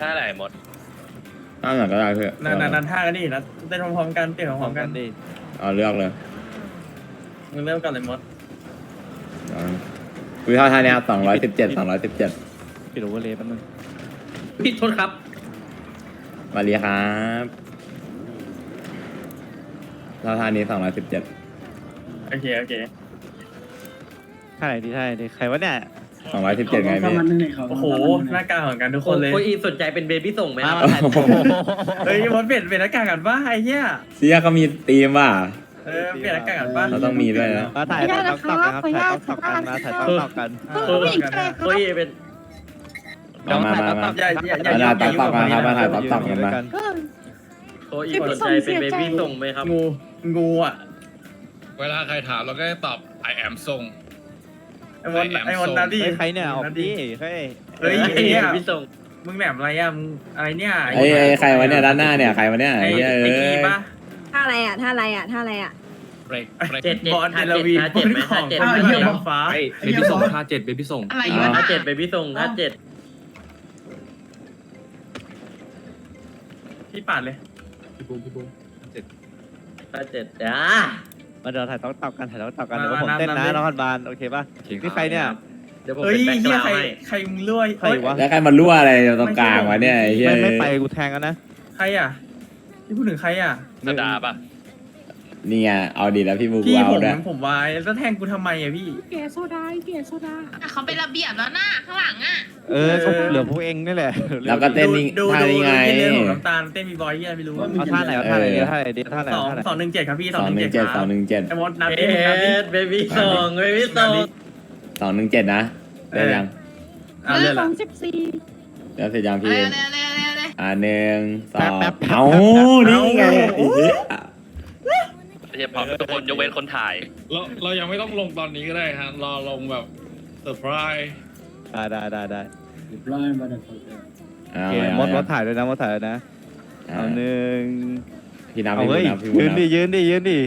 ท่าไหนหมดนั่นหน่อยก็ได้เพื่อนนั่นนั่นนั่นท่ากันดินะเต้นพร้อมๆกันเต้นพร้อมๆกันดิเอาเลือกเลยมึงเริ่มกันเลยมดเอาคุยเท่าท่านี้สองร้อยสิบเจ็ดสองร้อยสิบเจ็ดปิดโอเวอร์เลยแป๊บนึงพี่โทษครับ มาลีครับเท่าท่านี้สองร้อยสิบเจ็ดโอเคโอเค ท่าไหนดีท่าไหนดีใครวะเนี่ย สองร้อยสิบเจ็ดไงพี่ โอ้โหหน้ากากเหมือนกันทุกคนเลยโอ้ยสนใจเป็นเบบี้ส่งไหมครับมาถ่ายโอ้โห เฮ้ยมดเปลี่ยนเปลี่ยนหน้ากากกันป่ะไอ้เหี้ยเสียเขามีธีมว่ะเออเปลี่ยนหน้ากากกันป่ะ เราต้องมีด้วยนะ มาถ่ายต้องตอกกันครับถ่ายต้องตอกกันมาถ่ายต้องตอกกันเออเหมือนกันนะเฮ้ยเป็นมามามามา อย่าอย่าอย่ามาอย่าถ่ายต๊อกๆมาครับมาถ่ายอต๊อกๆกันมาโอ้ยสนใจเป็นเบบี้ส่งไหมครับงูงูอะเวลาใครถามเราก็จะตอบ I am ทรง ไอ้มดไอ้มดนาดีเฮ้ยใครเนี่ยออกดิเฮ้ยเฮ้ยเบไอ้เนี่ยบี้ส่งมึงแหนมอะไรอะมึงอะไรเนี่ยไอ้ไอ้ใครวะเนี่ยด้านหน้าเนี่ยใครวะเนี่ยไอ้ไอ้เหี้ยไอ้เอ้กียป่ะท่าอะไรอะท่าอะไรอะท่าอะไรอะเบรกเบรกเจ็ดเจ็ดบอลเดท่าลเจ็ดวีท่าเจ็ดไหมขอท่างเจ็ดคนไหมที่แบบฟ้าเบบี้ส่งท่าเจ็ดเบบี้ส่งอะไรอ่าท่าเจ็ดเบบี้ส่งท่าเจ็ดพี่ปาดเลยพี่บูมพี่บูมเจ็ดท่าเจ็ดจ้า มาเดี๋ยวถ่ายต้องตอกกันถ่ายต้องตอกกันเดี๋ยวผมเต้นนะน้องฮันบานโอเคป่ะนี่ใครเนี่ยเดี๋ยวผมเฮ้ยเป็นแบ็คกเหี้ยราวใครให้ใครมึงรวยใครวะแล้วใครมารั่วอะไรตรงกลางวะเนี่ยไอ้เหี้ยไม่ไม่ไปกูแทงกันนะใครอะพี่พูดถึงใครอะ สดาป่ะนี่ไงเอาดีแล้วพี่บูพี่เอาผมด้วยผมไว้แล้วแทงกูทำไมอะพี่ เกโซดาเกโซดา อะเขาเป็นระเบียบแล้วนะข้างหลังอะ เออก็เหลือพวกเองนี่แหละแล้วก็เต้นนี่ดูท่าดูนี้ไงดูเรื่องของน้ำตาลเต้นมีบอยเหี้ยไม่รู้เอาท่าไหนเอาท่าไหนดีท่าไหนดีท่าไหนสองท่าไหนสองหนึ่งเจ็ดครับพี่สสอองงหหนึ่นึ่งงเจ็เจ็ดดสองหนึ่งเจ็ดไอ้มดนับเอดินับดิ สเบบี้ส่งเบบี้ส่งสองหนึ่งเจ็ดนะได้ยังอะเรื่อสละองสิบสี่แล้วเสร็จยังเร็พี่วเร็วเร็วเร็วเร็วอ่าหนึ่งสองแป๊บแป๊บเอานี่ไงไอ้เหี้ยไม่ใช่พร้อมทุกคนยกเว้นคนถ่าย เราเรายังไม่ต้องลงตอนนี้ก็ได้ฮะรอลงแบบเซอร์ไพรส์ได้ได้ได้ได้ เอาโอเคเอามดมเอาดถ่ายด้วยนะมดถ่ายด้วยนะเอาเอาหนึ่งพี่นับเอาพี่บูเฮ้ยนับพี่บูยืนนับดิยืนดิยืนดิ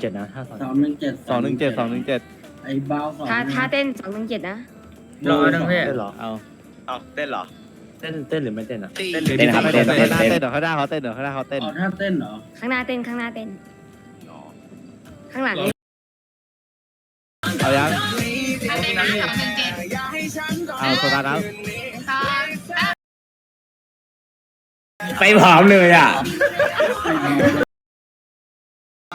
เจ็ดนะห้าสองสองหนึ่งเจ็ดสองหนึ่งเจ็ดสองหนึ่งเจ็ดไอ้เบาสองท่าท่าเต้นสองหนึ่งเจ็ดนะ รอหนึ่งพี่เต้นเหรอเอาเอาเต้นเหรอเต้นเต้นหรือไม่เต้นอะเต้นเต้นครับเต้นเต้เต้นนเต้นเต้นเดี๋ยวเขาได้เขาเต้นเดี๋ยวเขาได้เขาเต้นอ๋อถ้าเต้นเหรอข้างหน้าเต้นข้างหน้าเต้นข้างหลังนี่เอายังอันนี้นะสองหนึ่งเจ็ด เอาโซดาน้สองสามไปผอมเลยอะ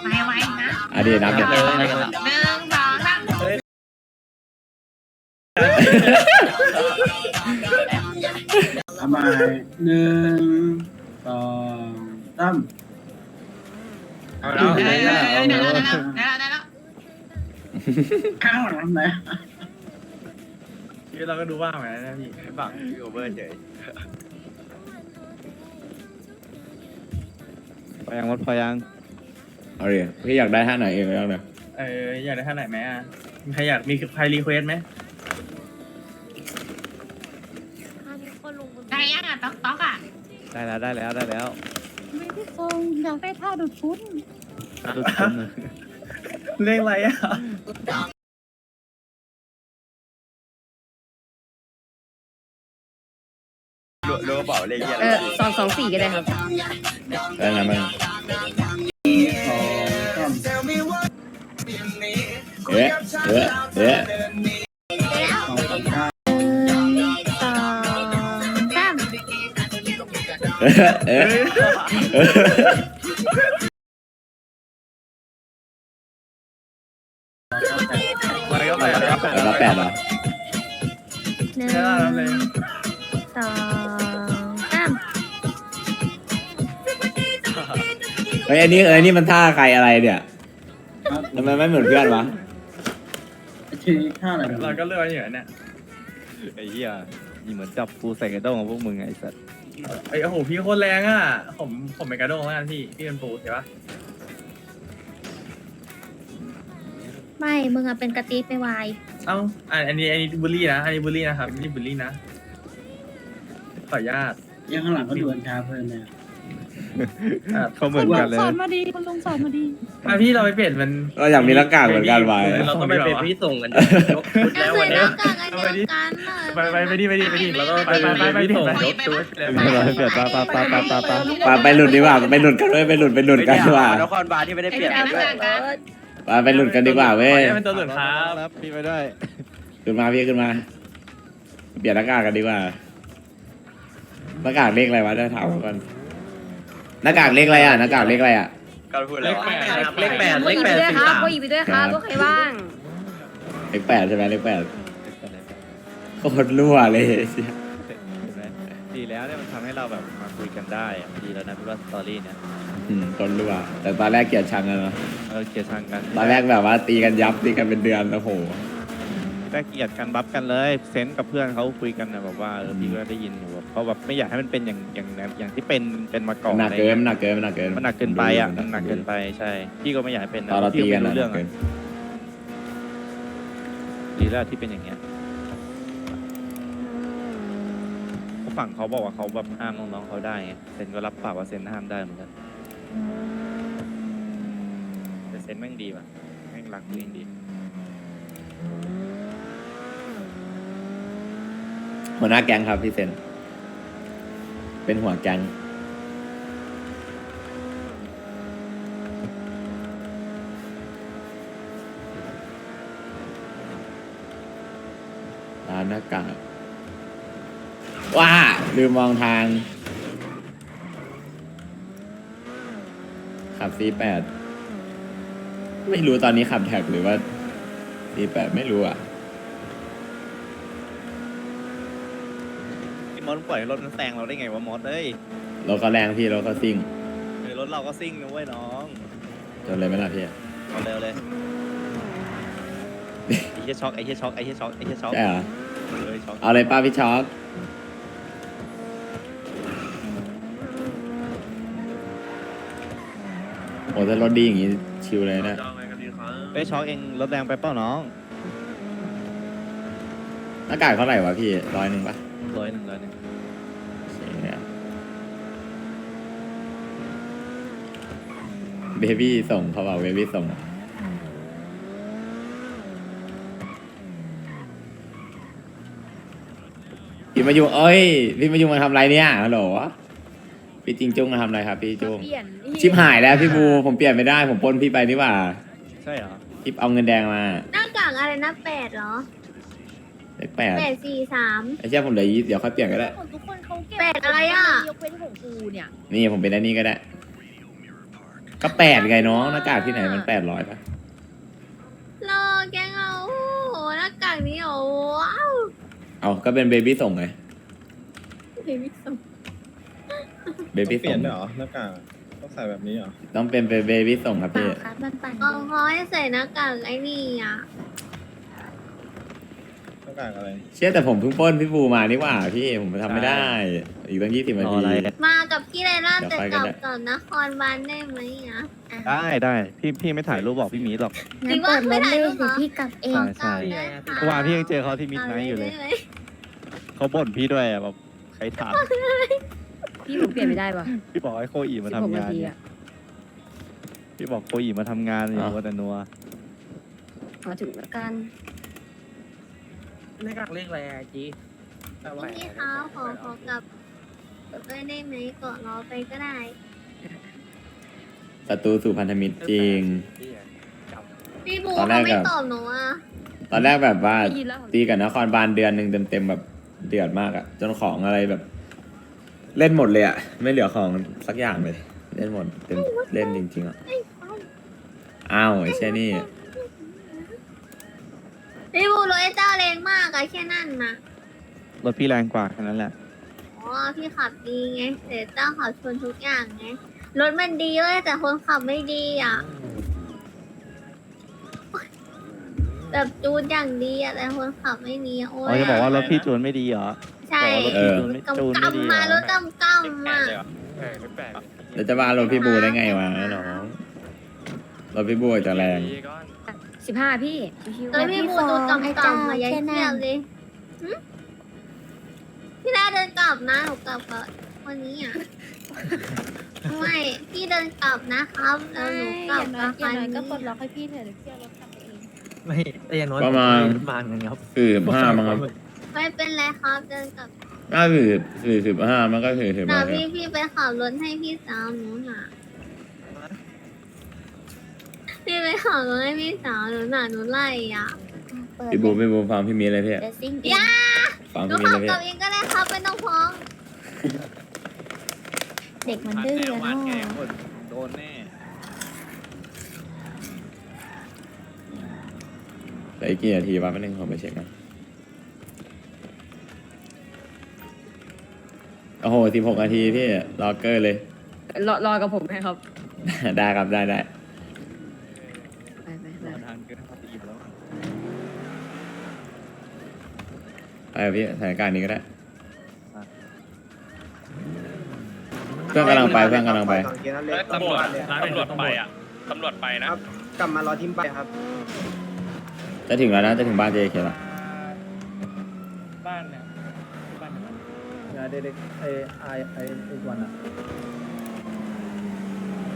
ไม่ไหวนะอะดีนับเนี่ยหนึ่งสองสามเอามาหนึ่งสองสามเอาเอเอาอเออเออได้แล้วได้แล้วได้แล้วได้แล้วข้างหลังไหน พี่เราก็ดูว่างเหมือนกันนะพี่บังพี่โอเวอร์เฉยำพอยังมดพอยังเอาดิพี่อยากได้ท่าไหนเองแล้วเนี่ยเอออยากได้ท่าไหนไหมอะมีใครอยากมีใครรีเควสไหมได้ยังอะต๊อกต๊อกอะได้แล้วได้แล้วได้แล้วไม่ได้ทรงอยากได้ท่าดูดฟุ้นดูดฝุ่นเรียกอะไรอะรู้รู้ก ระเป๋าเลขเยี่ยเออสองสองสี่ก็ได้ครับ ได้ไงบ้างสองสามเอ๊ะเอ๊ะเอ๊ะสองสามเก้าสองสามเอ๊ะเอ๊ะ ฮ้ยอันนี้เอ้ยนี่มันท่าใครอะไรเนี่ยครับทำไมไม่เหมือนเพื่อนวะชื่อท่าอะไรกันเราก็เลือกอยู่เนี่ยไอ้เหี้ยนี่เหมือนจับปูใส่กระด้งของพวกมึงไงไอ้สัสไอ้ยโอ้โหพี่โคตรแรงอะ ผมผมเป็นกระโดงแล้วกันพี่พี่เป็นปูใช่ปะไม่ มึงอะเป็นกะติไม่วาย เอ้าอันอันนี้อันนี้บูลลี่นะอันนี้บูลลี่นะครับอันนี้บูลลี่นะขออนุญาตยังข้างหลังก็ดูกัญชาเพลินเนี่ยอะ เขาเหมือนกันเลย สอนมาดีคุณลุงสอนมาดีอะพี่เราไปเปลี่ยนมันเราอยากมีหน้ากากเหมือนกันไว้ เราเราต้ต้อองงไปไปเป็เป็นนพี่พี่ส่งกันยกชุดแล้ววันเนี้ยทำไมไปดิกันน่ะไปไปไปดิไปดิไปดิแล้วก็ไปเป็นไปไปเบไปดิบี้ส่งไปยกตัวเปลี่ยนปะปะปะปะปะปะปะไปหลุดดีกว่าไปหลุดกันเว้ยไปหลุดไปหลุดกันดีกว่านครบาลที่ไม่ได้เปลี่ยนไอ้ด้วยเจ้ากันไปไปหลุดกันดีกว่าเว้ยเป็นตัวหลุดครับพี่ไปด้วยขึ้นมาพี่ขึ้นมา เปลี่ยนหน้ากากกันดีกว่าหน้ากากเลขอะไรวะเดี๋ยวถามก่อน หน้ากากเลขอะไรอะหน้ากากเลขอะไรอะ ก็พูดเลแล้วขแปดครับเลขแปดโบเลอีขไปแปดด้วยสี่ครับสามโบอีไปด้วยครับครับก็ใครว่างเลขแปดใช่ไหมเลขแปดโคตรรั่วเลยเชี่ยดีแล้วเนี่ยมันทำให้เราแบบมาคุยกันได้อะดีแล้วนะพี่ว่าสตอรี่เนี่ยอืมคนรั่ว แต่ตอนแรกเกลียดชังกันเนาะเราเกลียดชังกันตอนแรกแบบว่าตีกันยับตีกันเป็นเดือนโอ้โห แรกเกลียดกันบัฟกันเลยเซนต์กับเพื่อนเขาคุยกันนะแบบว่าเออพี่ก็ได้ยินอยู่แบบเขาแบบไม่อยากให้มันเป็นอย่างอย่างอย่างที่เป็นเป็นมาก่อนหนักเกินอะไรมันหงี้ยนักเกินมันหนักเกินมันหนักเกินไปอะมันหนักเกินไปใช่ พี่ก็ไม่อยากให้เป็นตอนเราพี่ตีก็กันไม่อะรู้เรื่องหนักเกิอะนดีแล้วที่เป็นอย่างเงี้ยเพราะฝั่งเขาบอกว่าเขาแบบห้ามน้องๆเขาได้ไงเซนก็รับปากว่าเซนห้ามได้เหมือนกันแต่เซนแม่งดีว่ะแม่งรักตัวเองดี หัวหน้าแก๊งครับพี่เซนเป็นหัวแก๊งร้านหน้ากากว้าลืมมองทาง ขับ C8 ไม่รู้ตอนนี้ขับแท็กหรือว่า C8 ไม่รู้อะ มอสปล่อยให้รถมันแซงเราได้ไงวะมอสเอ้ยรถก็แรงพี่รถก็ซิ่งเออรถเราก็ซิ่งนะเว้ยน้องจนเลยไหมล่ะพี่เอาเร็วเลยไอ้เหี้ยช็อกไอ้เหี้ยช็อกไอ้เหี้ยช็อกไอ้เหี้ยช็อกใช่เหรอเลยช็อกเอาเลยป้าพี่ช็อกโอ้แต่รถดีอย่างงี้ชิวเลยนะไอ้ยช็อกเองรถแรงไปเปล่าน้องหน้ากากเท่าไหร่วะพี่ร้อยหนึ่งปะร้อยหนึ่งร้อยหนึ่ง เบบี้ส่งเขาบอกเบบี้ส่ง พี่มายุงเอ้ย พี่มายุงมาทำอะไรเนี่ยฮัลโหลพี่จิงจุ้งมาทำอะไรครับ พี่จุ้งเปลี่ยนชิบหายแล้วพี่บูผมเปลี่ยนไม่ได้ ผมปล้นพี่ไปนี่หว่าใช่เหรอพี่เอาเงินแดงมาหน้ากากอะไรนะแปดเหรอเลขแปดแปดสี่สามไอ้เชี่ยผมเหลือยี่เดี๋ยวค่อยเปลี่ยนก็ได้ของทุกคนเขาเก็บแปดอะไรอะยกเว้นของกูเนี่ย นี่ผมเป็นอันนี้ก็ได้ ก็แปดไงน้องหน้ากากที่ไหนมันแปดร้อยปะรอแกงเอาโอ้โหหน้ากากนี้โอ้ว้าวเอาก็เป็นเบบี้ส่งไงเบบี้ส่งเบบี้เปลี่ส่ยงนด้วยเหรอหน้ากากต้องใส่แบบนี้เหรอต้องเป็นเบบี้ส่งครับเปล่าพี่ครับมันปั่นเอาเขาให้ใส่หน้ากากไอ้นี่อะ หน้ากากอะไร เชื่อแต่ผมเพิ่งปล้นพี่บูมานี่หว่าพี่ผมทำไม่ได้ อีกตั้งยี่สิบนารอทีอะไร มากับพี่ไรล่าเดี๋ยวแต่ไปกกันลับได้ก่อนนครบาลได้ไหมอะ ได้ได้พี่พี่ไม่ถ่ายรูปบอกพี่หมีหรอกจริงว่าไม่ถ่ายรูปเหรอพี่กลับเอง ใช่ได้ค่ะเมื่อวานพี่ยังเจอเขาที่มิดไนท์อยู่เลยได้ไหมเขาบ่นพี่ด้วยอะแบบใครถาม พี่ผมเปลี่ยนไม่ได้ป่ะพี่บอกให้โคอีมาสิบหกทำนางานทีเนี่ยอะพี่บอกโคอีมาทำงานอยู่ว่าแต่นัว มาถึงแล้วกัน เลขเลขอะไรอะจีพี่เขาขอขอกลับไปได้ไหมเกาะรอไปก็ได้ศัตรูสู่พันธมิตรจริง พี่บูตอนแรเขากไม่อะตอบหนูอะตอนแรกแบบว่าได้ยินแล้วตีกับนครบาลเดือนหนึ่งเต็มๆแบบเดือดมากอะจนของอะไรแบบ เล่นหมดเลยอะไม่เหลือของสักอย่างเลย เล่นหมดเต็มเล่นจริงๆอะอ้าวไอ้เช่ยนี่ พี่บูรถไอ้เจ้าแรงมากอะแค่นั้นนะรถพี่แรงกว่าแค่นั้นแหละ อ๋อพี่ขับดีไงแต่เจ้าขับชนทุกอย่างไงรถมันดีเว้ยแต่คนขับไม่ดีอะแบบจูนอย่างดีอะแต่คนขับไม่ดีอะโอ้อ๋อยจะบอกว่ารถพี่จูนไม่ดีเหรอใช่บอกว่ารถพี่จูนไม่จูนกำไม่ดีกำเหรมาอรถกำกำมาแล้วจะว่ารถพี่บูได้ไงวะน้องรถพี่บูอาจจะแรง สิบห้าพี่ชิวแล้วพี่บูดูกำกำมายัยเทียบเลยหึพี่น่าเดินกลับนะหนูกลับกับคนนี้อะ ไม่ พี่เดินกลับนะครับ แล้วหนูกลับกับคันนี้ก็ปลดล็อกให้พี่เถอะเดี๋ยวพี่เอารถกลับไปเองไม่แต่อย่างน้อยประมาณบานกันครับสี่สิบห้ามั้งครับไม่เป็นไรครับ เดินกลับน่าสี่สี่สิบห้ามันก็สี่สิบน่ะห้าพี่พี่ไปขับรถให้พี่สาวหนูน่ะ พี่ไปขับรถให้พี่สาวหนูน่ะหนูไล่อะพี่บูพี่บูฟังพี่มีอะไรพี่เดซิ่งอย่าฟังหนูพี่มีขัอะไรพี่บกลับเองก็ได้ครับไม่ต้องฟ้องเด็กมันดื้ออะเนาะโดนแน่เหลืออีกกี่นาทีวะแป๊บนึงขอไปเช็คก่อนโอ้โหสิบหกนาทีพี่รอเกอร์เลย รอรอกับผมไหมครับ ได้ครับได้ได้ ไปไปไป ทางเกินพอดีแล้ว ไปกับพี่สถานการณ์นี้ก็ได้เพื่อนกำลังไปเพื่อนกำลังไป ตำรวจตำรวจไปอะตำรวจไปนะ กลับมารอทิมไปครับ จะถึงแล้วนะจะถึงบ้านเจเคแล้วบ้านเนี่ยบ้านเด็กๆไอไอไออีกวันอะ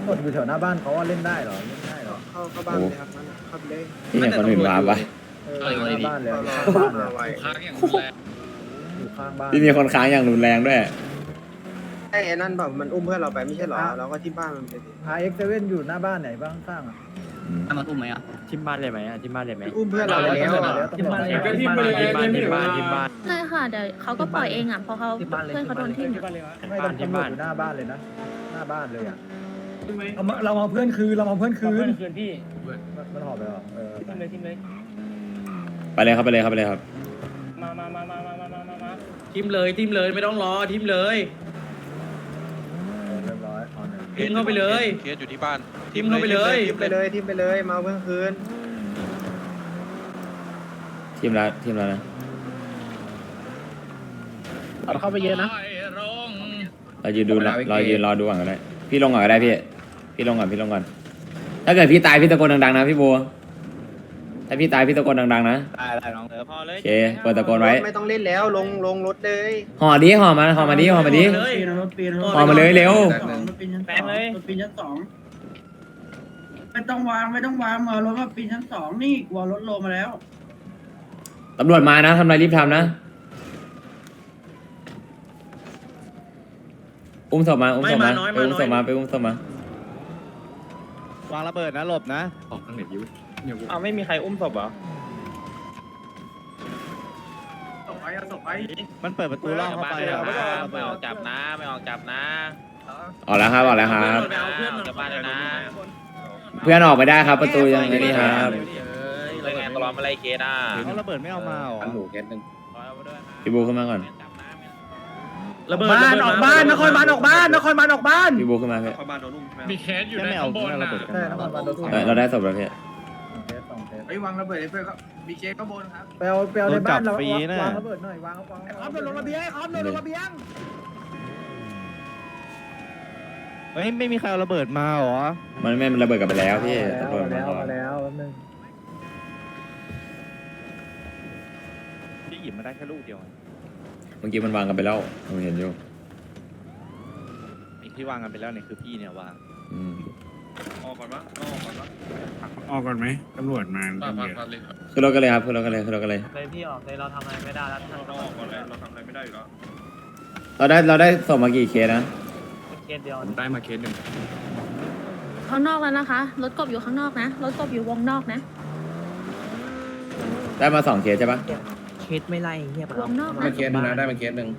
กดอยู่แถวหน้าบ้านเขาว่าเล่นได้เหรอเล่นได้เหรอเข้าเข้าบ้านเลยครับนั่นน่ะเข้าไปเลยที่เห็นคนอื่นวาร์ป วะเออหน้าบ้านเลยรอหรอน้าบ้านเลยรอไว้ค้างอย่างรุนแรงอยู่ข้างบ้านที่มีคนค้างอย่างรุนแรงด้วย ไอ้นั่นแบบมันอุ้มเพื่อนเราไปไม่ใช่เหรอเราก็ที่บ้านมันไปดิไอเอ็กเซเว่นอยู่หน้าบ้านไหนบ้างข้างอะมันอุ้มไหมอะทิมบ้านเลยไหมอะทิมบ้านเลยไหมอุ้มเพื่อนเราแล้วอะทิมบ้านเลยทิมบ้านทิมบ้านทิมบ้านทิมบ้านเลยค่ะเดี๋ยวเขาก็ปล่อยเองอะเพราะเขาทิมบ้านเลยเพื่อนเขาโดนทิ้งทิมบ้านเลยไม่ต้องตำรวจอยู่หน้าบ้านเลยนะ หน้าบ้านเลยอะเรามาเรามาเพื่อนคืนเรามาเพื่อนคืนคืนพี่มันหอบไปหรอเออ ทิมเลยทิมเลย ไปเลยครับไปเลยครับไปเลยครับมามามามามามามามาทิมเลยทิมเลยไม่ต้องรอทิมเลยเรียบร้อยเอาหนึ่งทิมเข้าไปเลย เคสอยู่ที่บ้านทิมเข้าไปเลย ทิมไปเลย ทิมไปเลย มาเอาเพื่อนคืน ทีมละทีมละนะเข้าไปเยอะนะ เรายืนดูเราเรายืนรอดูก่อนก็ได้พี่ลงก่อนก็ได้พี่พี่ลงก่อนพี่ลงก่อนถ้าเกิดพี่ตายพี่ตะโกนดังๆนะพี่โบ ถ้าพี่ตายพี่ตะโกนดังๆนะได้ได้น้องเออพอเลโอยเคเปิดตะโกนไว้ไม่ต้องเล่นแล้วลงลงรถเลยห่อดิห่อมาห่อมาดิห่อมาดิเลยรถปีนห่อมาเลยเร็วรถปีนชั้นแปลงเลยรถปีนชั้นสองไม่ต้องวางไม่ต้องวางเอารถมาปีนชั้นสองนี่กลัวรถโลมาแล้วตำรวจมานะทำอะไรรีบทำนะอุ้มศพมาอุ้มศพมาไม่มาน้อยไปอุ้มศพมาน้มาอยไปอุ้มศพมาวางระเบิดนะหลบนะออกทางไหนยิ้ว เนี่ยกูเอาไม่มีใครอุ้มศพเหรอมันเปิดประตูล่องเข้าไปอะไม่ออกจับนะ ไม่ออกจับนะออกแล้วครับออกแล้วครับไปเอาเพื่อนกลับบ้านเลยนะ เพื่อนออกไปได้ครับ ประตูยังไงนี่ครับรายงานตลอดมาไล่เคสอะเอาระเบิดไม่เอามาเหรอหนูแกนึงพี่บูขึ้นมาก่อนระเบิดบ้านออกบ้านนครบาลออกบ้านนครบาลออกบ้านพี่บูขึ้นมาพี่มีเคสอยู่ในไม่เอาข้างบนไม่เอาน่ะระเบิดกันใช่น้ำมันรถเออเราได้ศพแล้วพี่เท สสองเทสไอ้วางระเบิดไอ้เพื่อนก็มีเคสก็บนครับไปเอาไปเอาในบ้านเราโดนจับฟรีนะวางระเบิดหน่อยวางวางคอมโดนลงระเบียงคอมโดนลงระเบียงเฮ้ยไม่มีใครเอาระเบิดมาเหรอ มันไม่มันระเบิดกลับไปแล้วพี่แล้วตำรวจมามาแล้วก่อนมาแล้วแป๊บนึงพี่หยิบมาได้แค่ลูกเดียวเมื่อกี้มันวางกันไปแล้วผมเห็นอยู่อีกที่วางกันไปแล้วเนี่ยคือพี่เนี่ยวาง อืม ออกก่อนปะออกก่อนปะออกก่อนไหมตำรวจมาปะปะปะเลยขึ้นรถกันเลยครับขึ้นรถกันเลยขึ้นรถกันเลย เลยพี่ออกเลยเราทำอะไรไม่ได้แล้วเราต้องออกก่อนเลยเราทำอะไรไม่ได้อยู่แล้วเราได้เราได้ศพมากี่เคสนะเคสเดียวได้มาเคสหนึ่งข้างนอกแล้วนะคะ รถกบอยู่ข้างนอกนะ รถกบอยู่วงนอกนะ ได้มาสองเคสใช่ปะเคสไม่ไล่เงียบวงนอกมานะเคสหนึงนะได้มาเคสหนึ่งว